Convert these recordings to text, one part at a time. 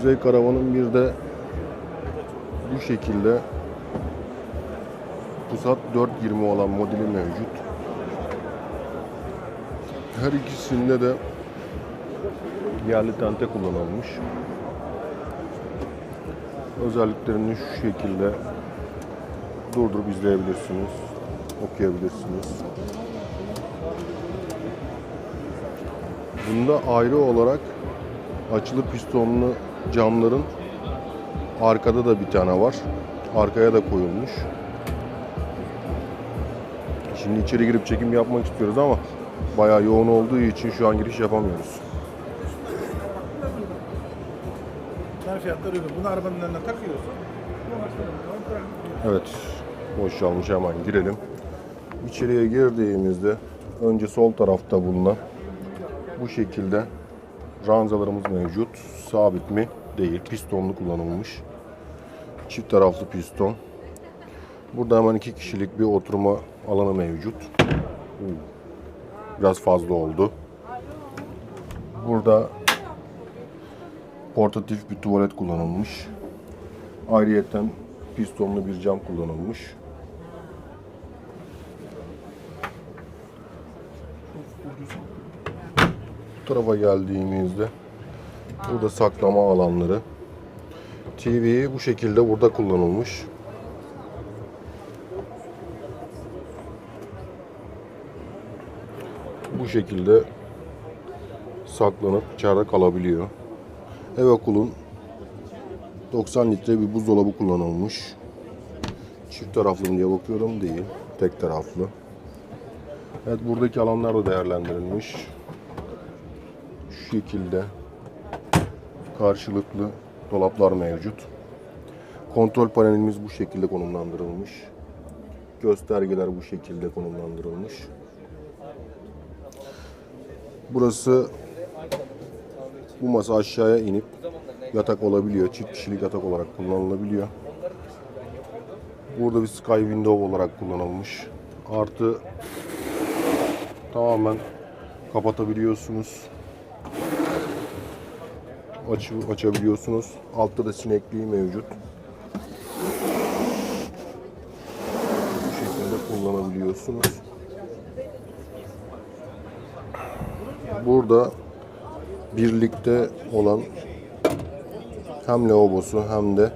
Kuzey Karavan'ın bir de bu şekilde Pusat 420 olan modeli mevcut. Her ikisinde de yerli tente kullanılmış. Özelliklerini şu şekilde durdurup izleyebilirsiniz, okuyabilirsiniz. Bunda ayrı olarak açılı pistonlu camların arkada da bir tane var. Arkaya da koyulmuş. Şimdi içeri girip çekim yapmak istiyoruz ama bayağı yoğun olduğu için şu an giriş yapamıyoruz. Bunlar fiyatları uygun. Bunu arabanın önüne takıyorsun. Evet, boşalmış hemen girelim. İçeriye girdiğimizde önce sol tarafta bulunan bu şekilde ranzalarımız mevcut. Sabit mi? Değil. Pistonlu kullanılmış. Çift taraflı piston. Burada hemen iki kişilik bir oturma alanı mevcut. Biraz fazla oldu. Burada portatif bir tuvalet kullanılmış. Ayrıyeten pistonlu bir cam kullanılmış. Bu tarafa geldiğimizde burada saklama alanları. TV bu şekilde burada kullanılmış. Bu şekilde saklanıp içeride kalabiliyor. Ev okulun 90 litre bir buzdolabı kullanılmış. Çift taraflı mı diye bakıyorum değil. Tek taraflı. Evet buradaki alanlar da değerlendirilmiş. Şekilde karşılıklı dolaplar mevcut. Kontrol panelimiz bu şekilde konumlandırılmış. Göstergeler bu şekilde konumlandırılmış. Burası bu masa aşağıya inip yatak olabiliyor. Çift kişilik yatak olarak kullanılabiliyor. Burada bir sky window olarak kullanılmış. Artı tamamen kapatabiliyorsunuz. Aç, açabiliyorsunuz. Altta da sinekliği mevcut. Bu şekilde kullanabiliyorsunuz. Burada birlikte olan hem lavabosu hem de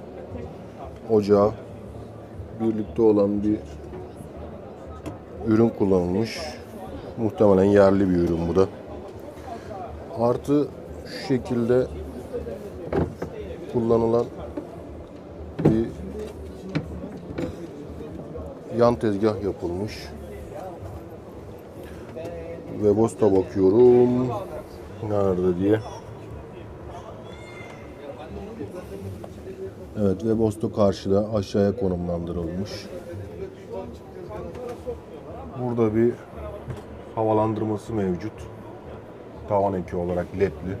ocağı birlikte olan bir ürün kullanılmış. Muhtemelen yerli bir ürün bu da. Artı şu şekilde kullanılan bir yan tezgah yapılmış. Ve bosta bakıyorum. Nerede diye. Evet ve bosta karşıda aşağıya konumlandırılmış. Burada bir havalandırması mevcut. Tavan eki olarak ledli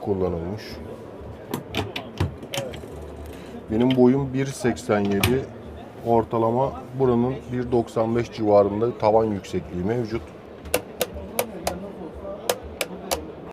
kullanılmış. Benim boyum 1.87. Ortalama buranın 1.95 civarında tavan yüksekliği mevcut.